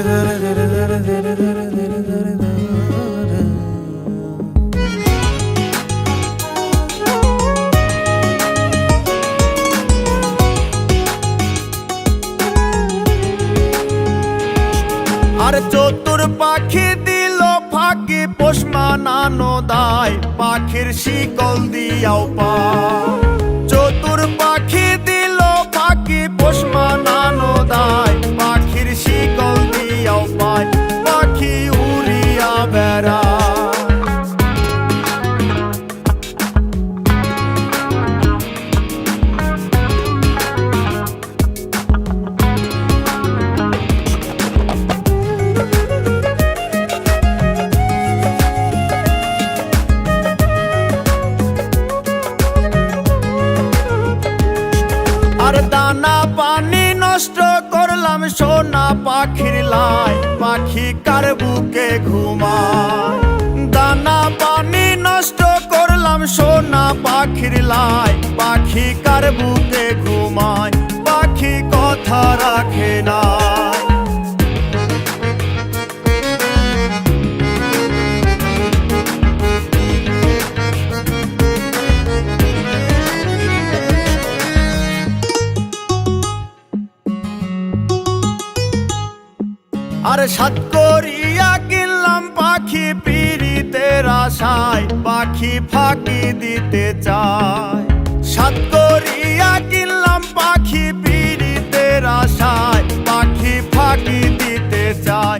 আর চতুর পাখি দিল ফাঁকি পোষ মানানো দায়। পাখির শিকল দিয়াও পা। করলাম সোনা পাখির লাই, পাখি কার বুকে ঘুমায়? দানা পানি নষ্ট করলাম, সোনা পাখির লাই, পাখি কার বুকে ঘুমায়? পাখি কথা আর সাত করিয়া কিনলাম পাখি পিড়িতে আশায়, পাখি ফাঁকি দিতে চায়। সাত করিয়া কিনলাম পাখি পিড়িতে আশায়, পাখি ফাঁকি দিতে চায়।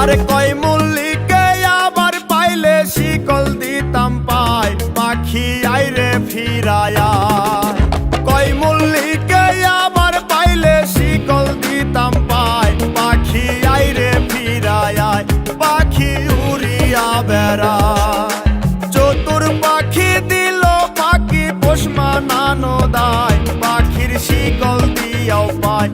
আরে কয় মল্লিকে আবার পাইলে শিকল দিতাম পাই, পাখি আইরে ফিরায়া। কয় মল্লিকে আবার পাইলে শিকল দিতাম পাই, পাখি আইরে ফিরায়া, পাখি উড়িয়া পাখি পাখি দায়, পাখির শিকল দিয়াও পায়